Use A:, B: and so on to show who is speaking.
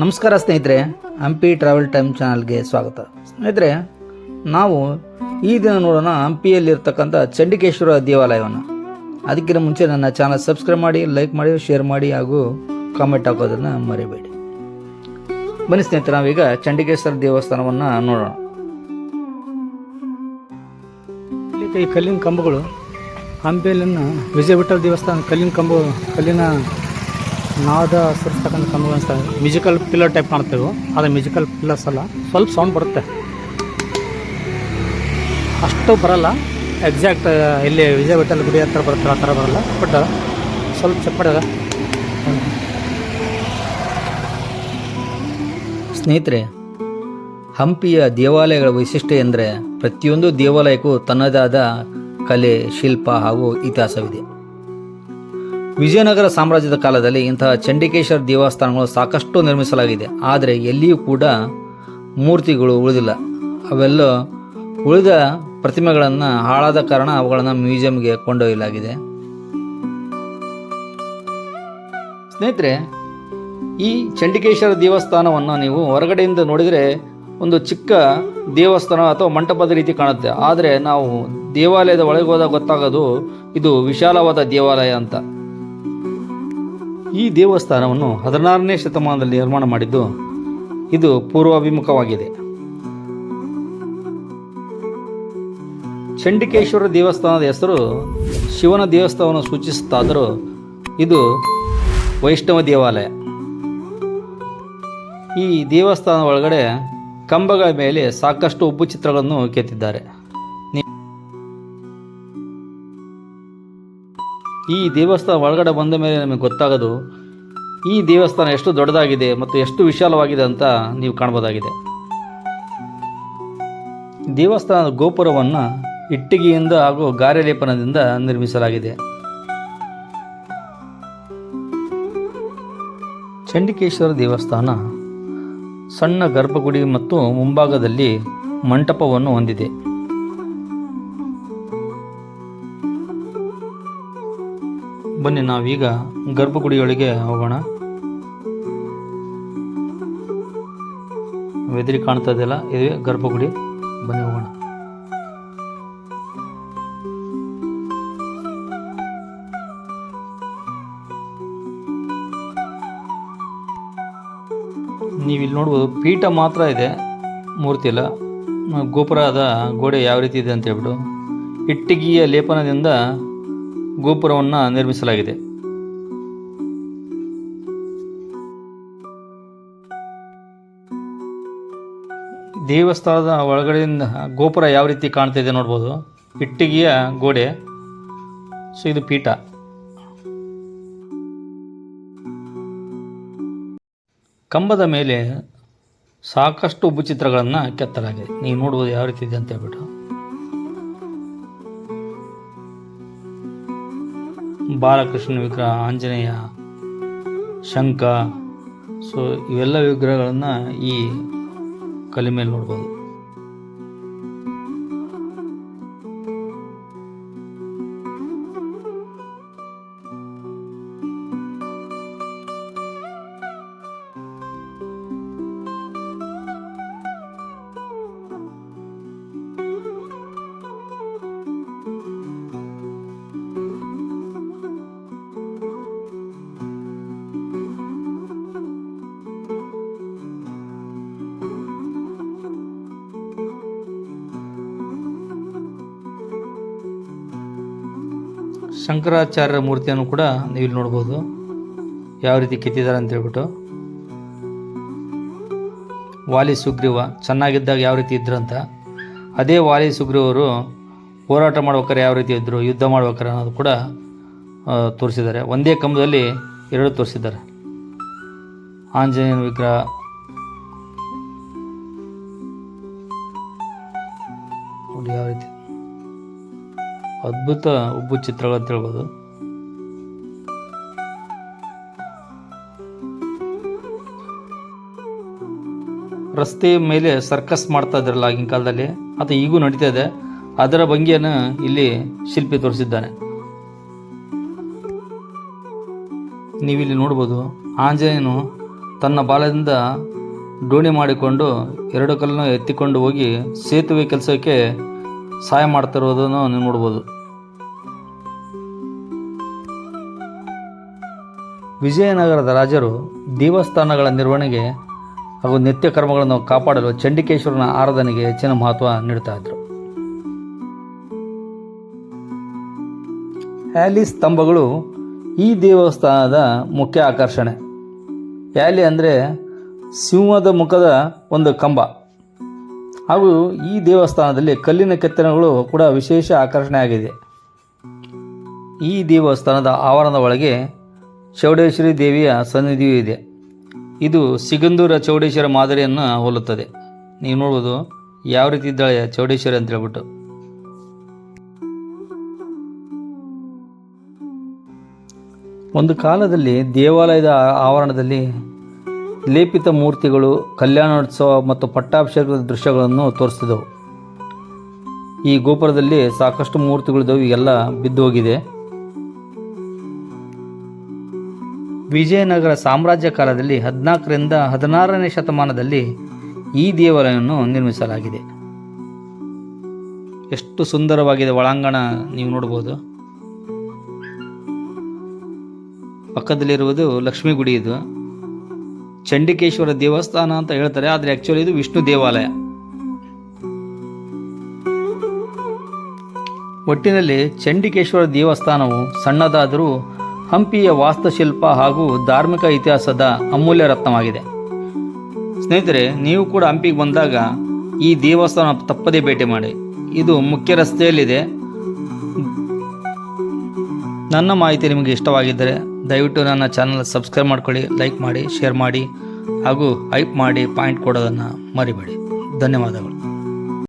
A: ನಮಸ್ಕಾರ ಸ್ನೇಹಿತರೆ, Hampi travel time ಚಾನಲ್ಗೆ ಸ್ವಾಗತ. ಸ್ನೇಹಿತರೆ, ನಾವು ಈ ದಿನ ನೋಡೋಣ ಹಂಪಿಯಲ್ಲಿರ್ತಕ್ಕಂಥ ಚಂಡಿಕೇಶ್ವರ ದೇವಾಲಯವನ್ನು. ಅದಕ್ಕಿಂತ ಮುಂಚೆ ನನ್ನ ಚಾನಲ್ ಸಬ್ಸ್ಕ್ರೈಬ್ ಮಾಡಿ, ಲೈಕ್ ಮಾಡಿ, ಶೇರ್ ಮಾಡಿ ಹಾಗೂ ಕಾಮೆಂಟ್ ಹಾಕೋದನ್ನು ಮರಿಬೇಡಿ. ಬನ್ನಿ ಸ್ನೇಹಿತರೆ, ನಾವೀಗ ಚಂಡಿಕೇಶ್ವರ ದೇವಸ್ಥಾನವನ್ನು ನೋಡೋಣ.
B: ಈ ಕಲ್ಲಿನ ಕಂಬಗಳು ಹಂಪಿಯಲ್ಲಿನ ವಿಜಯ ವಿಠಲ ದೇವಸ್ಥಾನ ಕಲ್ಲಿನ ಕಂಬ ಕಲ್ಲಿನ ನಾದ ಸುರಿಸ್ತಕ್ಕಂಥ ಅನಿಸ್ತವೆ ಮ್ಯೂಸಿಕಲ್ ಪಿಲ್ಲರ್ ಟೈಪ್ ಕಾಣ್ತೇವೆ ಅದು ಮ್ಯೂಸಿಕಲ್ ಪಿಲ್ಲರ್ಸ್ ಅಲ್ಲ. ಸ್ವಲ್ಪ ಸೌಂಡ್ ಬರುತ್ತೆ. ಅಷ್ಟು ಬರಲ್ಲ. ಎಕ್ಸಾಕ್ಟ್ ಇಲ್ಲಿ ವಿಜಯ ವಿಠಲ್ ಗುಡಿ ಹತ್ರ ಬರುತ್ತೆ ಆ ಥರ ಬರಲ್ಲ. ಬಟ್ ಸ್ವಲ್ಪ ಚಪ್ಪಡ
A: ಸ್ನೇಹಿತರೆ, ಹಂಪಿಯ ದೇವಾಲಯಗಳ ವೈಶಿಷ್ಟ್ಯ ಎಂದರೆ ಪ್ರತಿಯೊಂದು ದೇವಾಲಯಕ್ಕೂ ತನ್ನದೇ ಆದ ಕಲೆ, ಶಿಲ್ಪ ಹಾಗೂ ಇತಿಹಾಸವಿದೆ. ವಿಜಯನಗರ ಸಾಮ್ರಾಜ್ಯದ ಕಾಲದಲ್ಲಿ ಇಂತಹ ಚಂಡಿಕೇಶ್ವರ ದೇವಸ್ಥಾನಗಳು ಸಾಕಷ್ಟು ನಿರ್ಮಿಸಲಾಗಿದೆ. ಆದರೆ ಎಲ್ಲಿಯೂ ಕೂಡ ಮೂರ್ತಿಗಳು ಉಳಿದಿಲ್ಲ. ಅವೆಲ್ಲ ಉಳಿದ ಪ್ರತಿಮೆಗಳನ್ನು ಹಾಳಾದ ಕಾರಣ ಅವುಗಳನ್ನು ಮ್ಯೂಸಿಯಂಗೆ ಕೊಂಡೊಯ್ಯಲಾಗಿದೆ. ಸ್ನೇಹಿತರೆ, ಈ ಚಂಡಿಕೇಶ್ವರ ದೇವಸ್ಥಾನವನ್ನು ನೀವು ಹೊರಗಡೆಯಿಂದ ನೋಡಿದರೆ ಒಂದು ಚಿಕ್ಕ ದೇವಸ್ಥಾನ ಅಥವಾ ಮಂಟಪದ ರೀತಿ ಕಾಣುತ್ತೆ. ಆದರೆ ನಾವು ದೇವಾಲಯದ ಒಳಗೆ ಹೋದಾಗ ಗೊತ್ತಾಗೋದು ಇದು ವಿಶಾಲವಾದ ದೇವಾಲಯ ಅಂತ. ಈ ದೇವಸ್ಥಾನವನ್ನು ಹದಿನಾರನೇ ಶತಮಾನದಲ್ಲಿ ನಿರ್ಮಾಣ ಮಾಡಿದ್ದು ಇದು ಪೂರ್ವಾಭಿಮುಖವಾಗಿದೆ. ಚಂಡಿಕೇಶ್ವರ ದೇವಸ್ಥಾನದ ಹೆಸರು ಶಿವನ ದೇವಸ್ಥಾನವನ್ನು ಸೂಚಿಸುತ್ತಾದರೂ ಇದು ವೈಷ್ಣವ ದೇವಾಲಯ. ಈ ದೇವಸ್ಥಾನದ ಒಳಗಡೆ ಕಂಬಗಳ ಮೇಲೆ ಸಾಕಷ್ಟು ಉಬ್ಬು ಚಿತ್ರಗಳನ್ನು ಕೆತ್ತಿದ್ದಾರೆ. ಈ ದೇವಸ್ಥಾನ ಒಳಗಡೆ ಬಂದ ಮೇಲೆ ನಮಗೆ ಗೊತ್ತಾಗೋದು, ಈ ದೇವಸ್ಥಾನ ಎಷ್ಟು ದೊಡ್ಡದಾಗಿದೆ ಮತ್ತು ಎಷ್ಟು ವಿಶಾಲವಾಗಿದೆ ಅಂತ ನೀವು ಕಾಣ್ಬೋದಾಗಿದೆ ದೇವಸ್ಥಾನದ ಗೋಪುರವನ್ನು ಇಟ್ಟಿಗೆಯಿಂದ ಹಾಗೂ ಗಾರೆ ಲೇಪನದಿಂದ ನಿರ್ಮಿಸಲಾಗಿದೆ. ಚಂಡಿಕೇಶ್ವರ ದೇವಸ್ಥಾನ ಸಣ್ಣ ಗರ್ಭಗುಡಿ ಮತ್ತು ಮುಂಭಾಗದಲ್ಲಿ ಮಂಟಪವನ್ನು ಹೊಂದಿದೆ. ಬನ್ನಿ, ನಾವೀಗ ಗರ್ಭಗುಡಿಯೊಳಗೆ ಹೋಗೋಣ. ವೆದರಿ ಕಾಣ್ತಾ ಇದೆಯಲ್ಲ ಇದೇ ಗರ್ಭಗುಡಿ. ಬನ್ನಿ, ಹೋಗೋಣ. ನೀವಿಲ್ಲಿ ನೋಡ್ಬೋದು, ಪೀಠ ಮಾತ್ರ ಇದೆ, ಮೂರ್ತಿ ಇಲ್ಲ. ಗೋಪುರದ ಗೋಡೆ ಯಾವ ರೀತಿ ಇದೆ ಅಂತ ಹೇಳ್ಬಿಟ್ಟು, ಇಟ್ಟಿಗೆಯ ಲೇಪನದಿಂದ ಗೋಪುರವನ್ನು ನಿರ್ಮಿಸಲಾಗಿದೆ. ದೇವಸ್ಥಾನದ ಒಳಗಡೆಯಿಂದ ಗೋಪುರ ಯಾವ ರೀತಿ ಕಾಣ್ತಾ ಇದೆ ನೋಡ್ಬೋದು. ಇಟ್ಟಿಗೆಯ ಗೋಡೆ. ಸೊ, ಇದು ಪೀಠ. ಕಂಬದ ಮೇಲೆ ಸಾಕಷ್ಟು ಉಪಚಿತ್ರಗಳನ್ನು ಚಿತ್ರಗಳನ್ನು ಕೆತ್ತಲಾಗಿದೆ. ನೀವು ನೋಡ್ಬೋದು ಯಾವ ರೀತಿ ಇದೆ ಅಂತ ಹೇಳ್ಬಿಟ್ಟು. ಬಾಲಕೃಷ್ಣ ವಿಗ್ರಹ ಆಂಜನೇಯ ಶಂಖ. ಸೊ ಇವೆಲ್ಲ ವಿಗ್ರಹಗಳನ್ನು ಈ ಕಲೆ ಮೇಲೆ ನೋಡ್ಬೋದು. ಶಂಕರಾಚಾರ್ಯರ ಮೂರ್ತಿಯನ್ನು ಕೂಡ ನೀವು ಇಲ್ಲಿ ನೋಡ್ಬೋದು. ಯಾವ ರೀತಿ ಕೆತ್ತಿದ್ದಾರೆ ಅಂತ ಹೇಳ್ಬಿಟ್ಟು. ವಾಲಿ ಸುಗ್ರೀವ ಚೆನ್ನಾಗಿದ್ದಾಗ ಯಾವ ರೀತಿ ಇದ್ರಂತ ಅದೇ ವಾಲಿ ಸುಗ್ರೀವರು ಹೋರಾಟ ಮಾಡ್ಬೇಕಾರೆ ಯಾವ ರೀತಿ ಇದ್ದರು ಯುದ್ಧ ಮಾಡ್ಬೇಕಾರೆ ಅನ್ನೋದು ಕೂಡ ತೋರಿಸಿದ್ದಾರೆ. ಒಂದೇ ಕಂಬದಲ್ಲಿ ಎರಡು ತೋರಿಸಿದ್ದಾರೆ. ಆಂಜನೇಯನ ವಿಗ್ರಹ. ಯಾವ ರೀತಿ. ಅದ್ಭುತ ಉಬ್ಬು ಚಿತ್ರಗಳು ಅಂತ ಹೇಳ್ಬೋದು. ರಸ್ತೆ ಮೇಲೆ ಸರ್ಕಸ್ ಮಾಡ್ತಾ ಇದ್ರಲ್ಲ ಆಗಿನ ಕಾಲದಲ್ಲಿ, ಅದು ಈಗೂ ನಡೀತಾ ಇದೆ. ಅದರ ಭಂಗಿಯನ್ನು ಇಲ್ಲಿ ಶಿಲ್ಪಿ ತೋರಿಸಿದ್ದಾನೆ. ನೀವಿಲ್ಲಿ ನೋಡ್ಬೋದು, ಆಂಜನೇಯನು ತನ್ನ ಬಾಲದಿಂದ ಡೋಣಿ ಮಾಡಿಕೊಂಡು ಎರಡು ಕಲ್ಲನ್ನು ಎತ್ತಿಕೊಂಡು ಹೋಗಿ ಸೇತುವೆ ಕೆಲಸಕ್ಕೆ ಸಹಾಯ ಮಾಡ್ತಿರೋದನ್ನು ನೀವು ನೋಡ್ಬೋದು. ವಿಜಯನಗರದ ರಾಜರು ದೇವಸ್ಥಾನಗಳ ನಿರ್ವಹಣೆಗೆ ಹಾಗೂ ನಿತ್ಯ ಕರ್ಮಗಳನ್ನು ಕಾಪಾಡಲು ಚಂಡಿಕೇಶ್ವರನ ಆರಾಧನೆಗೆ ಹೆಚ್ಚಿನ ಮಹತ್ವ ನೀಡ್ತಾ ಇದ್ರು. ಹ್ಯಾಲಿ ಸ್ತಂಭಗಳು ಈ ದೇವಸ್ಥಾನದ ಮುಖ್ಯ ಆಕರ್ಷಣೆ. ಹ್ಯಾಲಿ ಅಂದರೆ ಸಿಂಹದ ಮುಖದ ಒಂದು ಕಂಬ. ಹಾಗೂ ಈ ದೇವಸ್ಥಾನದಲ್ಲಿ ಕಲ್ಲಿನ ಕೆತ್ತನೆಗಳು ಕೂಡ ವಿಶೇಷ ಆಕರ್ಷಣೆ ಆಗಿದೆ ಈ ದೇವಸ್ಥಾನದ ಆವರಣದ ಒಳಗೆ ಚೌಡೇಶ್ವರಿ ದೇವಿಯ ಸನ್ನಿಧಿಯೂ ಇದೆ. ಇದು ಸಿಗಂದೂರ ಚೌಡೇಶ್ವರ ಮಾದರಿಯನ್ನು ಹೋಲುತ್ತದೆ. ನೀವು ನೋಡ್ಬೋದು ಯಾವ ರೀತಿ ಇದ್ದಾಳೆ ಚೌಡೇಶ್ವರಿ ಅಂತ ಹೇಳ್ಬಿಟ್ಟು. ಒಂದು ಕಾಲದಲ್ಲಿ ದೇವಾಲಯದ ಆವರಣದಲ್ಲಿ ಲೇಪಿತ ಮೂರ್ತಿಗಳು, ಕಲ್ಯಾಣೋತ್ಸವ ಮತ್ತು ಪಟ್ಟಾಭಿಷೇಕದ ದೃಶ್ಯಗಳನ್ನು ತೋರಿಸಿದವು ಈ ಗೋಪುರದಲ್ಲಿ ಸಾಕಷ್ಟು ಮೂರ್ತಿಗಳಿದ್ದವು ಎಲ್ಲ ಬಿದ್ದು ಹೋಗಿದೆ. ವಿಜಯನಗರ ಸಾಮ್ರಾಜ್ಯ ಕಾಲದಲ್ಲಿ ಹದಿನಾಲ್ಕರಿಂದ ಹದಿನಾರನೇ ಶತಮಾನದಲ್ಲಿ ಈ ದೇವಾಲಯವನ್ನು ನಿರ್ಮಿಸಲಾಗಿದೆ. ಎಷ್ಟು ಸುಂದರವಾಗಿದೆ ಒಳಾಂಗಣ ನೀವು ನೋಡ್ಬೋದು. ಪಕ್ಕದಲ್ಲಿರುವುದು ಲಕ್ಷ್ಮೀ ಗುಡಿ ಇದು. ಚಂಡಿಕೇಶ್ವರ ದೇವಸ್ಥಾನ ಅಂತ ಹೇಳ್ತಾರೆ, ಆದರೆ ಆ್ಯಕ್ಚುಲಿ ಇದು ವಿಷ್ಣು ದೇವಾಲಯ. ಒಟ್ಟಿನಲ್ಲಿ ಚಂಡಿಕೇಶ್ವರ ದೇವಸ್ಥಾನವು ಸಣ್ಣದಾದರೂ ಹಂಪಿಯ ವಾಸ್ತುಶಿಲ್ಪ ಹಾಗೂ ಧಾರ್ಮಿಕ ಇತಿಹಾಸದ ಅಮೂಲ್ಯ ರತ್ನವಾಗಿದೆ. ಸ್ನೇಹಿತರೆ, ನೀವು ಕೂಡ ಹಂಪಿಗೆ ಬಂದಾಗ ಈ ದೇವಸ್ಥಾನ ತಪ್ಪದೇ ಭೇಟಿ ಮಾಡಿ. ಇದು ಮುಖ್ಯ ರಸ್ತೆಯಲ್ಲಿದೆ. ನನ್ನ ಮಾಹಿತಿ ನಿಮಗೆ ಇಷ್ಟವಾಗಿದ್ದರೆ ದಯವಿಟ್ಟು ನನ್ನ ಚಾನಲ್ ಸಬ್ಸ್ಕ್ರೈಬ್ ಮಾಡ್ಕೊಳ್ಳಿ ಲೈಕ್ ಮಾಡಿ ಶೇರ್ ಮಾಡಿ, ಹಾಗೂ ಹೈಪ್ ಮಾಡಿ ಪಾಯಿಂಟ್ ಕೊಡೋದನ್ನು ಮರಿಬೇಡಿ. ಧನ್ಯವಾದಗಳು.